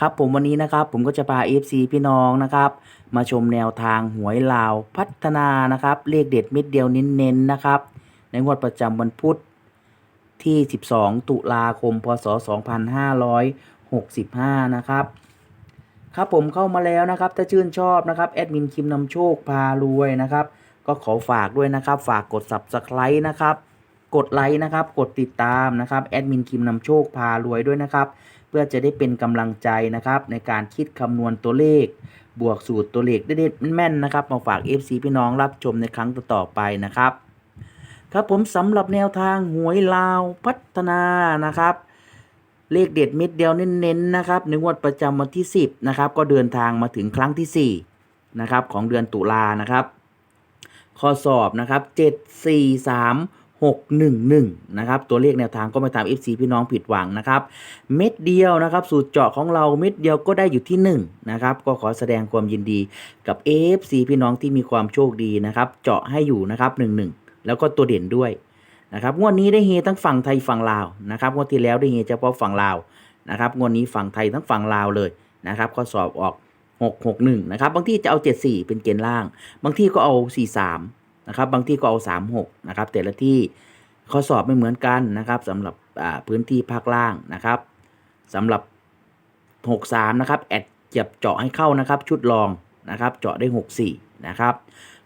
ครับผมวันนี้นะครับผมก็จะพา FC พี่น้องนะครับ มาชมแนวทางหวยลาวพัฒนานะครับ เลขเด็ดเม็ดเดียวเน้นๆนะครับ ในงวดประจำวันพุธที่ 12 ตุลาคม พศ 2565 นะครับ ครับผมเข้ามาแล้วนะครับ ถ้าชื่นชอบนะครับแอดมินคิมนำโชคพารวยนะครับ ก็ขอฝากด้วยนะครับ ฝากกด subscribe นะครับ กดไลค์นะครับ กดติดตามนะครับแอดมินคิมนำโชคพารวยด้วยนะครับ เพื่อจะได้เป็นกำลังใจนะครับ ในการคิดคำนวณตัวเลข บวกสูตรตัวเลขเด็ดแม่นๆนะครับ มาฝาก FC พี่น้องรับชมในครั้งต่อๆไปนะครับ ครับผมสำหรับแนวทางหวยลาวพัฒนานะครับเลขเด็ดเม็ดเดียวเน้นๆนะครับในงวดประจำวันที่ 10นะครับก็เดินทางมาถึงครั้งที่4นะครับของเดือนตุลานะครับข้อสอบนะครับ 7 4 3 6 1 1 นะครับ ตัวเลขแนวทางก็ไม่ตาม FC พี่น้องผิดหวังนะครับ เม็ดเดียวนะครับ สูตรเจาะของเราเม็ดเดียวก็ได้อยู่ที่ 1 นะครับ ก็ขอแสดงความยินดีกับ FC พี่น้องที่มีความโชคดีนะครับ เจาะให้อยู่นะครับ 1 1 แล้วก็ตัวเด่นด้วยนะครับงวดนี้ได้เฮทั้งฝั่งไทยฝั่งลาวนะครับงวดที่แล้วได้เฮเฉพาะฝั่งลาวนะครับงวดนี้ฝั่งไทยทั้งฝั่งลาวเลยนะครับข้อสอบออก 6 6 1 นะครับ บางที่จะเอา 7 4 เป็นเกณฑ์ล่าง บางที่ก็เอา 4 3 นะครับบางที่ก็เอา 3 6นะครับแต่ละที่ข้อสอบไม่เหมือนกันนะครับสำหรับพื้นที่ภาคล่างนะครับสำหรับ 6 3นะครับแอดเจ็บเจาะให้เข้านะครับ ชุดรองนะครับ เจาะได้ 6 4นะครับ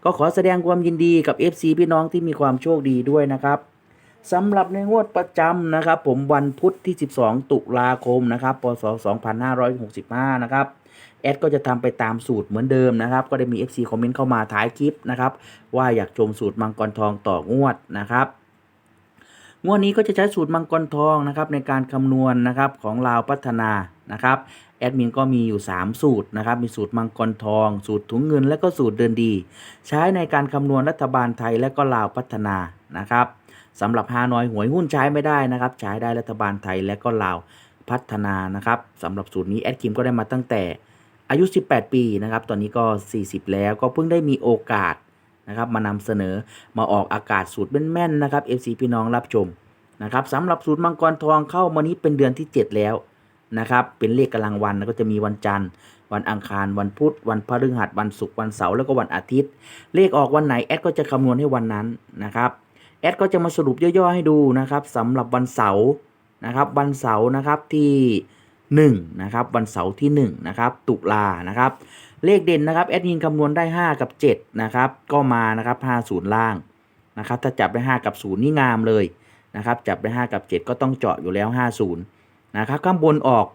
ก็ขอแสดงความยินดีกับ FC พี่น้องที่มีความโชคดีด้วยนะครับสำหรับในงวดประจำนะครับ ผมวันพุธที่ 12 ตุลาคมนะครับพศ2565นะครับ แอดก็จะทำไปตามสูตรเหมือนเดิมนะครับ ก็ได้มี FC คอมเมนต์เข้ามาท้ายคลิปนะครับ ว่าอยากชมสูตรมังกรทองต่องวดนะครับงวดนี้ก็จะใช้สูตรมังกรทองนะครับในการคำนวณนะครับของลาวพัฒนานะครับแอดมินก็มีอยู่ 3 สูตรนะครับมีสูตรมังกรทอง สูตรถุงเงินและก็สูตรเดินดี ใช้ในการคำนวณรัฐบาลไทยและก็ลาวพัฒนานะครับสำหรับฮานอยหวยหุ้นใช้ไม่ได้นะครับใช้ได้รัฐบาลไทยและก็ลาวพัฒนานะครับสำหรับสูตรนี้แอดคิมก็ได้มาตั้งแต่ อายุ 18 ปีนะครับ ตอนนี้ก็ 40 แล้วก็เพิ่งได้มีโอกาสนะครับ มานำเสนอมาออกอากาศสูตรแม่นๆนะครับ FC พี่น้องรับชมนะครับสำหรับสูตรมังกรทองเข้ามานี้เป็นเดือนที่ 7 แล้วนะครับ เป็นเลขกำลังวันก็จะมีวันจันทร์ วันอังคาร วันพุธ วันพฤหัส วันศุกร์ วันเสาร์ แล้วก็วันอาทิตย์ เลขออกวันไหนแอดก็จะคำนวณให้วันนั้นนะครับ แอดก็จะมาสรุปย่อๆให้ดูนะครับสำหรับวันเสาร์นะครับ วันเสาร์นะครับที่ 1นะครับวันเสาร์ที่1นะครับตุลานะครับเลขเด่นนะครับแอดยินคำนวณได้ 5 กับ7นะครับก็มานะครับ50 ล่างนะครับถ้าจับได้ 5 กับ 0 นี่งามเลยนะครับจับได้ 5 กับ 7 ก็ต้องเจาะอยู่แล้ว 50นะครับข้างบนออก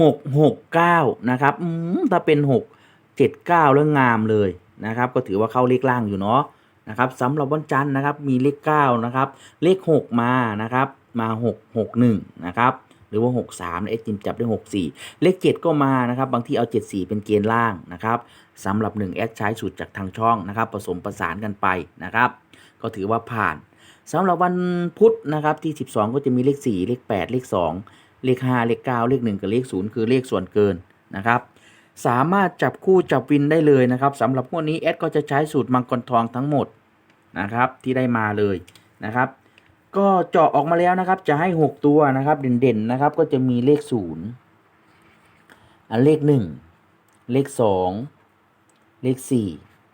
6 6 9นะครับอืมถ้าเป็น 6 7 9 แล้วงามเลยนะครับก็ถือว่าเข้าเลขล่างอยู่เนาะนะครับสำหรับวันจันทร์นะครับมีเลข9นะครับเลข 6 มานะครับมา 6 6 1นะครับ หรือว่า 6 3เอ็ดจิมจับได้ 6 4 เลข 7 ก็มานะครับ บางที่เอา 7 4 เป็นเกณฑ์ล่างนะครับสำหรับ1แอดใช้สูตรจากทางช่องนะครับ ผสมประสานกันไปนะครับ ก็ถือว่าผ่านสำหรับวันพุธนะครับที่ 12 ก็จะมีเลข 4 เลข 8 เลข 2 เลข 5 เลข 9 เลข 1 กับเลข 0 คือเลขส่วนเกินนะครับสามารถจับคู่จับวินได้เลยนะครับสำหรับพวกนี้แอดก็จะใช้สูตรมังกรทองทั้งหมดนะครับที่ได้มาเลยนะครับ ก็เจาะออกมาแล้วนะครับ จะให้6ตัวนะครับ เด่นๆนะครับ ก็จะมีเลข0อันเลข1เลข2เลข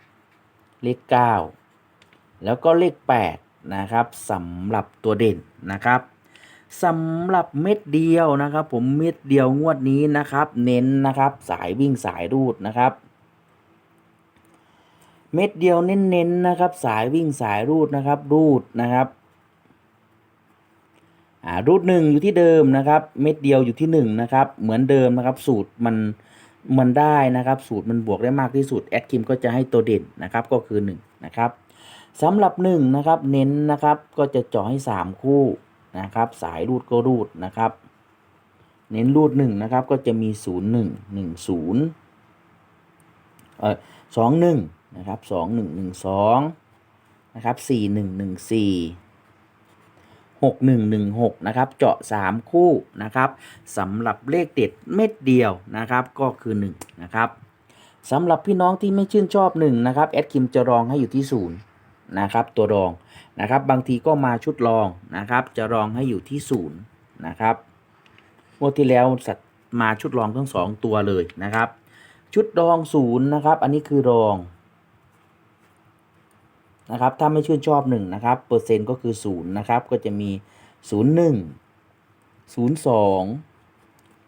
4เลข9แล้วก็เลข8นะครับสำหรับตัวเด่นนะครับสำหรับเม็ดเดียวนะครับ ผมเม็ดเดียวงวดนี้นะครับ เน้นนะครับ สายวิ่งสายรูดนะครับ เม็ดเดียวเน้นๆนะครับ สายวิ่งสายรูดนะครับ รูดนะครับ อ่ารูดหนึ่งอยู่ที่เดิมนะครับ เม็ดเดียวอยู่ที่หนึ่งนะครับเหมือนเดิมนะครับ สูตรมันมันได้นะครับ สูตรมันบวกได้มากที่สุดแอดคิมก็จะให้ตัวเด่นนะครับก็คือหนึ่งนะครับสำหรับหนึ่งนะครับเน้นนะครับก็จะเจาะให้สามคู่นะครับ สายรูดก็รูดนะครับ เน้นรูดหนึ่งนะครับก็จะมีศูนย์หนึ่งหนึ่งศูนย์เออสองหนึ่งนะครับสองหนึ่งหนึ่งสองนะครับสี่หนึ่ง หนึ่งสี่หกหนึ่งหนึ่งหกนะครับ เจาะสามคู่นะครับสำหรับเลขเด็ดเม็ดเดียวนะครับ ก็คือหนึ่งนะครับสำหรับพี่น้องที่ไม่ชื่นชอบหนึ่งนะครับแอดคิมจะรองให้อยู่ที่ศูนย์นะครับ ตัวรองนะครับ บางทีก็มาชุดรองนะครับ จะรองให้อยู่ที่ศูนย์นะครับงวดที่แล้วสัตว์มาชุดรองทั้งสองตัวเลยนะครับ ชุดรองศูนย์นะครับ อันนี้คือรอง นะครับ ถ้าไม่ชื่นชอบหนึ่งนะครับเปอร์เซ็นต์ก็คือศูนย์นะครับก็จะมีศูนย์หนึ่งศูนย์สอง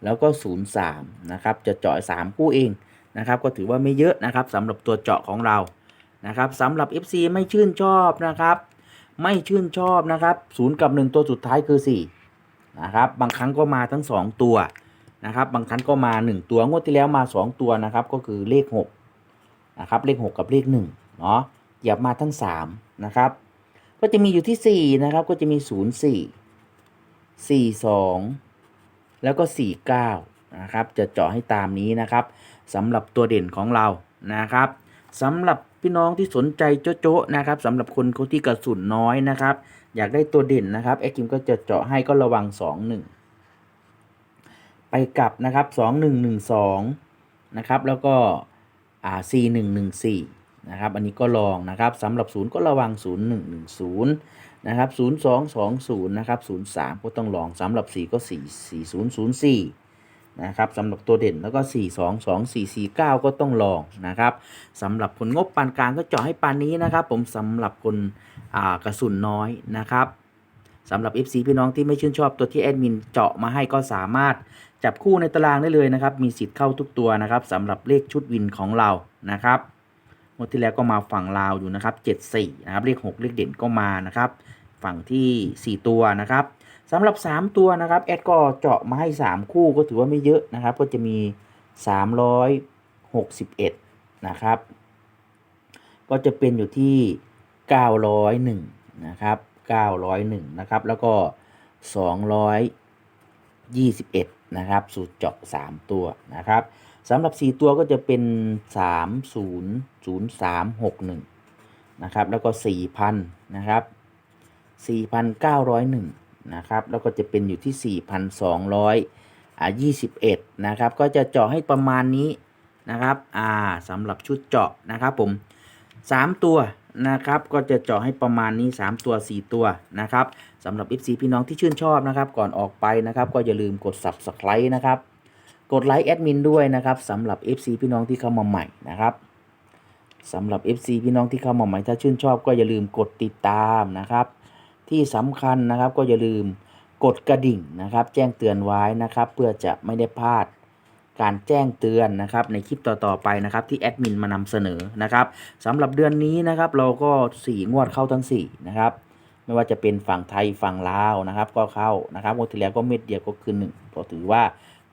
แล้วก็ศูนย์สามนะครับจะเจาะสามคู่เองนะครับ ก็ถือว่าไม่เยอะนะครับสำหรับตัวเจาะของเรานะครับสำหรับ FC ไม่ชื่นชอบนะครับ ไม่ชื่นชอบนะครับศูนย์กับหนึ่งตัวสุดท้ายคือสี่นะครับ บางครั้งก็มาทั้งสองตัวนะครับ บางครั้งก็มา 1 ตัวงวดที่แล้วมา 2 ตัวนะครับ ก็คือเลข6นะครับเลข 6 กับเลข1เนาะ หยียบมาทั้ง 3 นะครับ ก็จะมีอยู่ที่ 4 นะครับ ก็จะมี 0 4 4 2 แล้วก็ 4 9 นะครับ จะเจาะให้ตามนี้นะครับสำหรับตัวเด่นของเรานะครับสำหรับพี่น้องที่สนใจโจ๊ะๆนะครับสำหรับคนที่กระสุนน้อยนะครับ อยากได้ตัวเด่นนะครับแอคคิมก็จะเจาะให้ก็ระวัง 2 1 ไปกลับนะครับ 2112 นะครับ แล้วก็อ่า4114 นะครับ อันนี้ก็ลองนะครับสำหรับ0ก็ระวัง 0110นะครับ0220นะครับ03 ก็ต้องลองสำหรับ 4 ก็ 4 4004นะครับสำหรับตัวเด่นแล้วก็ 422449 ก็ต้องลองนะครับสำหรับคนงบปานกลางก็เจาะให้ปานนี้นะครับ ผมสำหรับคนกระสุนน้อยนะครับสำหรับ FC พี่น้องที่ไม่ชื่นชอบตัวที่แอดมินเจาะมาให้ก็สามารถจับคู่ในตารางได้เลยนะครับ มีสิทธิ์เข้าทุกตัวนะครับสำหรับเลขชุดวินของเรานะครับ งวดที่แล้วก็มาฝั่งลาวอยู่นะครับ 74 นะครับ เลข 6 เลขเด่นก็มานะครับ ฝั่งที่ 4 ตัวนะครับสำหรับ 3 ตัวนะครับแอดก็เจาะมาให้ 3 คู่ก็ถือว่าไม่เยอะนะครับ ก็จะมี 361 นะครับ ก็จะเป็นอยู่ที่ 901 นะครับ 901 นะครับ แล้วก็ 221 นะครับ สูตรเจาะ 3 ตัวนะครับ สำหรับ 4 ตัวก็จะเป็น 300361 นะครับ แล้วก็ 4,000 นะครับ 4,901 นะครับ แล้วก็จะเป็นอยู่ที่ 4,221 นะครับ ก็จะเจาะให้ประมาณนี้นะครับ อ่าสำหรับชุดเจาะนะครับผม 3 ตัวนะครับก็จะเจาะให้ประมาณนี้ 3 ตัว 4 ตัวนะครับสำหรับ FC พี่น้องที่ชื่นชอบนะครับ ก่อนออกไปนะครับ ก็อย่าลืมกด Subscribe นะครับ กดไลค์แอดมินด้วยนะครับสำหรับ FC พี่น้องที่เข้ามาใหม่นะครับสำหรับ FC พี่น้องที่เข้ามาใหม่ถ้าชื่นชอบก็อย่าลืมกดติดตามนะครับ ที่สำคัญนะครับก็อย่าลืมกดกระดิ่งนะครับ แจ้งเตือนไว้นะครับ เพื่อจะไม่ได้พลาดการแจ้งเตือนนะครับในคลิปต่อๆไปนะครับที่แอดมินมานำเสนอนะครับสำหรับเดือนนี้นะครับเราก็สี่งวดเข้าทั้งสี่นะครับไม่ว่าจะเป็นฝั่งไทยฝั่งลาวนะครับ ก็เข้านะครับงวดที่แล้วก็เม็ดเดียวก็คือหนึ่งก็ถือว่า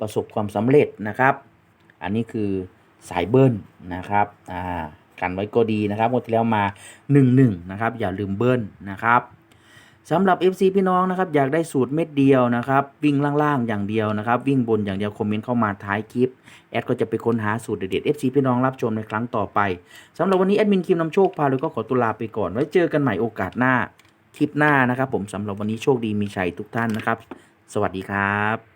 ประสบความสำเร็จนะครับ อันนี้คือสายเบิ้ลนะครับอ่ากันไว้ก็ดีนะครับงวดที่แล้วมา 1 1นะครับอย่าลืมเบิ้ลนะครับสำหรับ FC พี่น้องนะครับอยากได้สูตรเม็ดเดียวนะครับ วิ่งล่างๆอย่างเดียวนะครับ วิ่งบนอย่างเดียวคอมเมนต์เข้ามาท้ายคลิปแอดก็จะไปค้นหาสูตรเด็ดๆ FC พี่น้องรับชมในครั้งต่อไปสำหรับวันนี้แอดมินคิมนำโชคพาเลยก็ขอตุลาไปก่อนไว้เจอกันใหม่โอกาสหน้าคลิปหน้านะครับ ผมสำหรับวันนี้โชคดีมีชัยทุกท่านนะครับ สวัสดีครับ